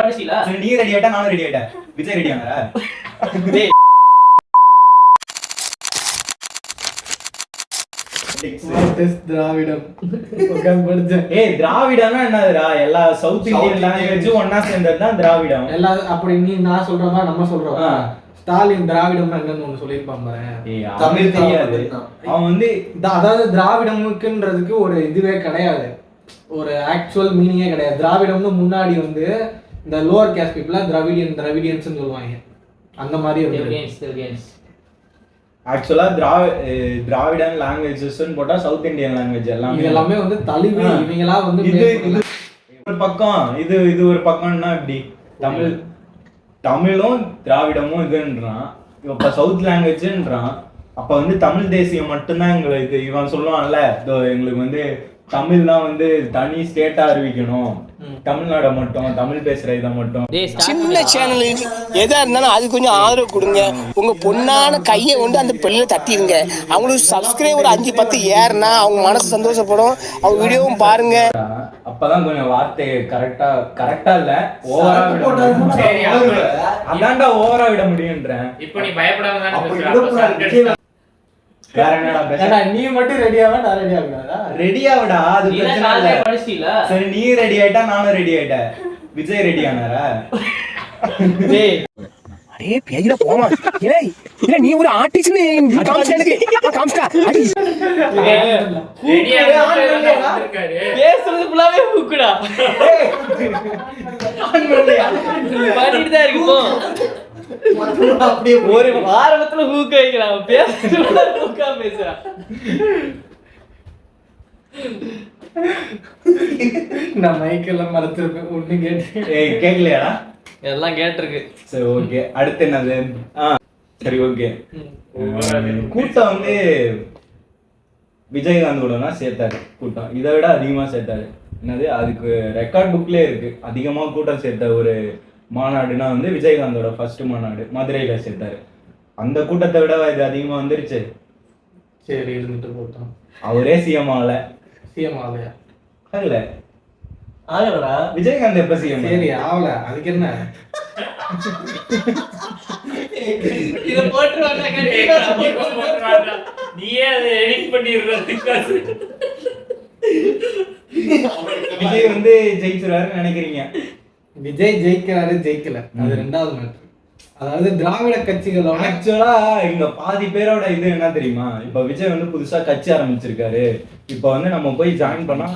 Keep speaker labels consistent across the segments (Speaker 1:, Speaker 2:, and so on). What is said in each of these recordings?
Speaker 1: நீ ரெடி ஆயிட்டா நானும் ரெடி ஆயிட்டேன் விஜய் ரெடி ஆனாரா?
Speaker 2: திராவிடம்.
Speaker 1: ஏய் திராவிடம்னா என்னதுடா? எல்லா சவுத் இந்தியன் லாங்குவேஜும் ஒன்னா சேர்ந்தது தான் திராவிடம்.
Speaker 2: எல்லா அப்படி நீ நான் சொல்றமா நம்ம சொல்றோம். ஸ்டாலின் திராவிடம் என்னன்னு ஒண்ணு சொல்லியிருப்பான் பாரு.
Speaker 3: தமிழ்
Speaker 1: தெரியாது. அவன் வந்து
Speaker 2: அதாவது திராவிடமுக்குன்றதுக்கு ஒரு இதுவே கிடையாது. ஒரு ஆக்சுவல் மீனிங்கே கிடையாது. திராவிடம்னு முன்னாடி வந்து இந்த லோவர் கேஸ்ட் பீப்புளா திராவிடியன் திராவிடியன்ஸ் சொல்லுவாங்க அந்த மாதிரி இருந்தது
Speaker 4: தெலுங்கியன்ஸ், தெலுங்கியன்ஸ்.
Speaker 1: ஆக்சுவலா திராவி திராவிடன் லாங்குவேஜஸ் போட்டா சவுத் இந்தியன் லாங்குவேஜ்
Speaker 2: இது
Speaker 1: எல்லாமே
Speaker 2: எல்லாமே வந்து தழுவி. இவங்களா வந்து
Speaker 1: இது இது. ஒரு பக்கம் இது இது ஒரு பக்கம்னா இப்படி தமிழ் தமிழும் திராவிடமும் இதுன்றான் இப்ப சவுத் லாங்குவேஜ்ன்றான் அப்ப வந்து தமிழ் தேசியம் மட்டும்தான் எங்களுக்கு இவன் சொல்லுவான்ல எங்களுக்கு வந்து தமிழ் தான் வந்து தனி ஸ்டேட்டா அறிவிக்கணும். தமிழ்நாட மட்டும் தமிழ் பேசுற இதை மட்டும்.
Speaker 5: சின்ன. சேனலுக்கு எதா இருந்தாலும் அது கொஞ்சம் ஆதரவு கொடுங்க. உங்க பொண்ணான கையை கொண்டு அந்த பெல்லில் தட்டிடுங்க. அவங்களுக்கு சப்ஸ்கிரைபர் அஞ்சு பத்து ஏறுனா அவங்க மனசு சந்தோஷப்படும். அவங்க வீடியோவும் பாருங்க.
Speaker 1: அப்பதான் கொஞ்சம் வார்த்தை கரெக்டா கரெக்டா இல்ல ஓவரா
Speaker 3: போடுவேன்.
Speaker 1: அதான்டா ஓவரா விட முடியுன்றேன்.
Speaker 6: இப்போ நீ பயப்படாம தானே
Speaker 3: அப்படி
Speaker 6: பேசுற. அப்ப
Speaker 3: விடக்கூடாது.
Speaker 6: சண்டை
Speaker 1: வேற என்னடா
Speaker 2: நீ மட்டும் ரெடியாவா நான் ரெடி
Speaker 1: ரெடியாவிடா அது பிரச்சனை இல்ல? சரி நீ ரெடி ஆயிட்டா நானும் ரெடி ஆயிட்டேன். விஜய் ரெடி ஆனாரா?
Speaker 4: டேய்,
Speaker 5: அடே பேஜில போமா ஏய் இல்ல நீ ஒரு ஆர்டிஸ்ட்னு காமிச்சா எனக்கு.
Speaker 6: வந்திருக்காரு.
Speaker 4: பேசுறது ஃபுல்லாவே ஹூக்குடா. பண்ணிட்டு தான் இருக்கு போ.
Speaker 3: அப்படியே
Speaker 4: ஒரு ஆரம்பத்துல ஹூக்க வைக்கிறான் பேசுறதுல ஹூக்கா பேசுறான்.
Speaker 2: நான் மைக்கெல்லாம் மறந்துருப்பேன். ஒண்ணு கேட்டு
Speaker 1: ஏய் கேக்கலையாடா?
Speaker 4: எல்லாம் கேட்டிருக்கு.
Speaker 1: சரி ஓகே அடுத்து என்னது? ஆ சரி ஓகே கூட்டம் வந்து விஜயகாந்த் கூட சேர்த்தாரு. கூட்டம். இதை விட அதிகமா சேர்த்தாரு. என்னது? அதுக்கு ரெக்கார்ட் புக்லயே இருக்கு. அதிகமா கூட்டம் சேர்த்த ஒரு மாநாடுனா வந்து விஜயகாந்தோட ஃபர்ஸ்ட் மாநாடு. மதுரையில சேர்த்தாரு. அந்த கூட்டத்தை விட இது அதிகமா வந்துருச்சு?
Speaker 2: சரி இருந்துட்டு போட்டோம்.
Speaker 1: அவரே சிஎம் ஆகல.
Speaker 2: சிஎம் ஆகலையா?
Speaker 1: ஆகல.
Speaker 3: ஆகலடா.
Speaker 1: விஜயகாந்த் எப்ப சிஎம்
Speaker 2: சரி ஆகல. அதுக்கு என்ன?
Speaker 4: இத போட்டுருவாங்க.
Speaker 6: நீயே அதை எடிட் பண்ணிடுறது
Speaker 1: விஜய் வந்து ஜெயிச்சிருவாருன்னு நினைக்கிறீங்க.
Speaker 2: விஜய் ஜெயிக்கிறாரு ஜெயிக்கல. அது ரெண்டாவது மேட்ரு அதாவது திராவிட கட்சிகளோட
Speaker 1: ஆக்சுவலா இங்க பாதி பேரோட இது என்ன தெரியுமா? இப்ப விஜய் வந்து புதுசா கட்சி ஆரம்பிச்சிருக்காரு. இப்ப வந்து நம்ம போய் ஜாயின் பண்ணா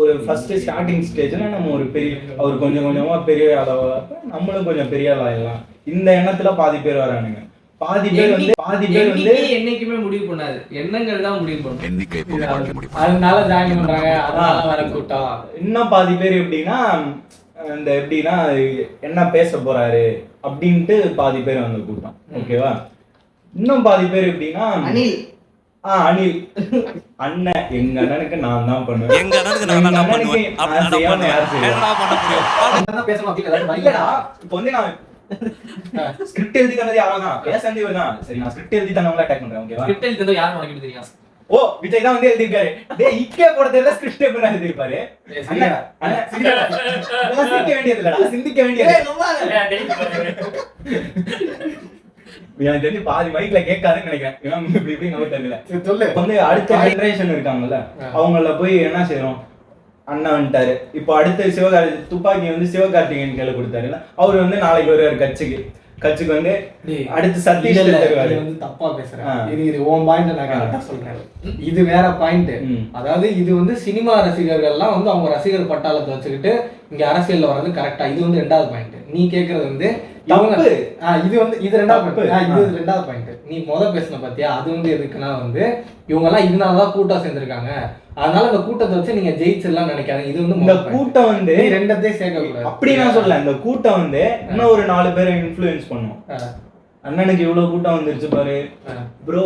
Speaker 1: ஒரு ஃபர்ஸ்ட் ஸ்டார்டிங் ஸ்டேஜ்ல நம்ம ஒரு பெரிய அவர் கொஞ்சம் கொஞ்சமா பெரிய அளவு நம்மளும் கொஞ்சம் பெரிய ஆளாயிடலாம் இந்த எண்ணத்துல பாதி பேர் வரானுங்க. பாதி பேர் வந்து பாதி பேர் வந்து
Speaker 4: என்னைக்குமே முடிவு பண்ணாது. எண்ணங்கள் தான் முடிவு பண்ணும்.
Speaker 2: அதனால ஜாயின் பண்றாங்க. அதனால வர கூட்டம்.
Speaker 1: இன்னும் பாதி பேர் எப்படின்னா இந்த எப்படின்னா என்ன பேச போறாரு அப்படின்ட்டு பாதி பேர் வந்து கூட்டம் ஓகேவா? இன்னும் பாதி பேர் எப்படின்னா
Speaker 3: அனில்.
Speaker 1: ஆ அனில். அண்ணன். எங்க அண்ணனுக்கு நான் தான் பண்ணுவேன்.
Speaker 7: எங்க அண்ணனுக்கு நான் தான் பண்ணுவேன்.
Speaker 1: இப்போ வந்து நான் ஸ்கிரிப்ட் எழுதி தந்தது யாரோ தான் பேச வேண்டியவர் தான் சரி நான் ஸ்கிரிப்ட் எழுதி தந்தவங்கள அட்டாக் பண்றேன் ஓகேவா?
Speaker 4: ஸ்கிரிப்ட் எழுதுறது யாரும் உனக்கு தெரியும்?
Speaker 1: ஓ விஜய் தான் வந்து எழுதிருக்காரு டேய் இக்கே போட தெரியல ஸ்கிரிப்ட் எப்படி. இதெல்லாம் சிரிக்க வேண்டியது இல்லடா சிந்திக்க வேண்டியது எனக்கு தெரிஞ்சு பாதி மைக்ல கேட்காதுன்னு நினைக்கிறேன். ஏன்னா இப்படி இப்படி நம்ம தெரியல
Speaker 2: சொல்லு.
Speaker 1: வந்து அடுத்த ஜெனரேஷன் இருக்காங்கல்ல அவங்கள போய் என்ன செய்றோம் அண்ணா வந்துட்டாரு. இப்போ அடுத்த சிவகார்த்தி துப்பாக்கி வந்து சிவகார்த்திகேயன் கையில கொடுத்தாருல அவர் வந்து நாளைக்கு வருவார் கட்சிக்கு. கட்சிக்கு வந்து அடுத்து சதீஷ் தருவாரு
Speaker 2: வந்து தப்பா பேசுற.
Speaker 1: ஆ.
Speaker 2: இது இது உன் பாயிண்ட் நான் கரெக்டா சொல்றேன். இது வேற பாயிண்ட். அதாவது இது வந்து சினிமா ரசிகர்கள்லாம் வந்து அவங்க ரசிகர் பட்டாளத்தை வச்சுக்கிட்டு இங்க அரசியல்ல வர்றது கரெக்டா இது வந்து ரெண்டாவது பாயிண்ட் நீ கேக்குறது வந்து
Speaker 1: தப்பு.
Speaker 2: இது வந்து இது ரெண்டாவது இது. ரெண்டாவது பாயிண்ட் நீ முத பேசின பாத்தியா? அது வந்து எதுக்குன்னா வந்து இவங்க எல்லாம் இதனாலதான் கூட்டம் சேர்ந்திருக்காங்க. அதனால இந்த கூட்டத்தை வச்சு நீங்க ஜெயிச்சிடலாம் நினைக்காதீங்க. இது வந்து
Speaker 1: இந்த. கூட்டம் வந்து
Speaker 2: ரெண்டத்தையும் சேர்க்க
Speaker 1: அப்படி நான் சொல்ல இந்த கூட்டம் வந்து இன்னும் ஒரு நாலு பேரை இன்ஃப்ளூயன்ஸ் பண்ணும். அண்ணனுக்கு இவ்வளவு கூட்டம் வந்துருச்சு பாரு. ப்ரோ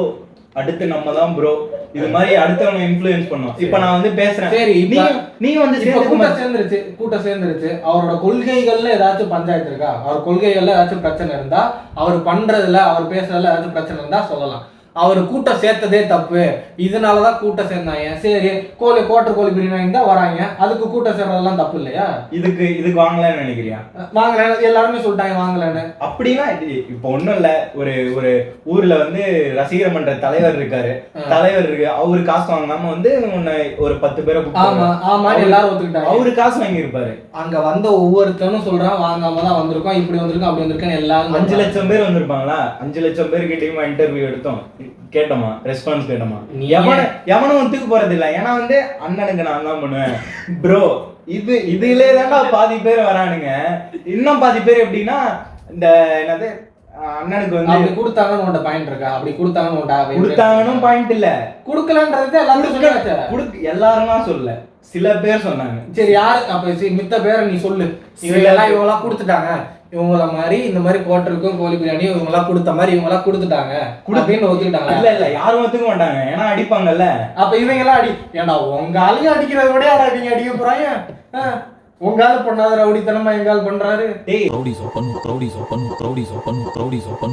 Speaker 1: அடுத்து நம்ம தான் ப்ரோ இது மாதிரி அடுத்தவங்க இன்ஃப்ளூயன்ஸ் பண்ணும். இப்ப நான் வந்து பேசுறேன்.
Speaker 2: சரி,
Speaker 1: நீ நீ வந்து
Speaker 2: கூட்டம் சேர்ந்துருச்சு கூட்டம் சேர்ந்துருச்சு. அவரோட கொள்கைகள்ல ஏதாச்சும் பஞ்சாயத்து இருக்கா? அவர் கொள்கைகள்ல ஏதாச்சும் பிரச்சனை இருந்தா அவர் பண்றதுல அவர் பேசுறதுல ஏதாச்சும் பிரச்சனை இருந்தா சொல்லலாம். அவர் கூட்டம் சேர்த்ததே தப்பு. இதனாலதான் கூட்டம் சேர்ந்தாங்க. சரி கோழி கோட்டர் கோழி பிரியாணி தான் வராங்க. அதுக்கு கூட்டம் சேர்றதெல்லாம் தப்பு இல்லையா?
Speaker 1: இதுக்கு இதுக்கு வாங்கலாம்னு நினைக்கிறியா?
Speaker 2: வாங்கல எல்லாருமே சொல்லிட்டாங்க வாங்கலன்னு
Speaker 1: அப்படின்னா இப்போ ஒண்ணும் இல்ல. ஒரு ஒரு ஊர்ல வந்து ரசிகர் மன்ற தலைவர் இருக்காரு. தலைவர் இருக்கு. அவரு காசு வாங்காம வந்து உன்னை ஒரு பத்து பேரை
Speaker 2: ஆமா ஆமா எல்லாரும் ஒத்துக்கிட்டாங்க.
Speaker 1: அவரு காசு வாங்கியிருப்பாரு.
Speaker 2: அங்க வந்த ஒவ்வொருத்தனும் சொல்றான் வாங்காம தான் வந்திருக்கோம். இப்படி வந்திருக்கோம் அப்படி வந்திருக்கேன் எல்லாரும்
Speaker 1: அஞ்சு. லட்சம் பேர் வந்திருப்பாங்களா? அஞ்சு லட்சம் பேர்கிட்டயுமா இன்டர்வியூ எடுத்தோம். கேட்டோமா? ரெஸ்பான்ஸ் கேட்டோமா?
Speaker 2: நீ
Speaker 1: எவன எவனும் ஒத்துக்கு போறது இல்ல. ஏன்னா வந்து அண்ணனுக்கு நான் தான் பண்ணுவேன். ப்ரோ இது இதுல தான்டா பாதி பேர் வரானுங்க. இன்னும் பாதி பேர் எப்படின்னா இந்த என்னது அண்ணனுக்கு வந்து
Speaker 2: அப்படி கொடுத்தாங்கன்னு உன்ட பாயிண்ட் இருக்கா? அப்படி கொடுத்தாங்கன்னு உன்ட
Speaker 1: கொடுத்தாங்கன்னு பாயிண்ட் இல்ல.
Speaker 2: கொடுக்கலன்றது எல்லாரும்
Speaker 1: குடுக்க எல்லாரும் சொல்லல. சில பேர் சொன்னாங்க.
Speaker 2: சரி யாரு? அப்ப மித்த பேரை நீ சொல்லு. இவங்க எல்லாம் இவங்க எல்லாம் கொடுத்துட்டாங்க. இவங்கள மாதிரி இந்த மாதிரி கோட்டருக்கும் கோழி பிரியாணி இவங்க எல்லாம் கொடுத்த மாதிரி இவங்க எல்லாம் கொடுத்துட்டாங்க அப்படின்னு ஒத்துக்கிட்டாங்க
Speaker 1: இல்ல இல்ல யாரும் ஒத்துக்க மாட்டாங்க. ஏன்னா அடிப்பாங்கல்ல.
Speaker 2: அப்ப இவங்க எல்லாம் அடி ஏன்டா உங்க ஆளையும் அடிக்கிறத விட யாரா நீங்க அடிக்க போறாங்க? ஆ, உங்க ஆளு பண்ணாத ரவுடித்தனமா எங்க ஆள் பண்றாரு?
Speaker 1: டேய்.
Speaker 8: Rowdies open, rowdies open, rowdies open, rowdies open.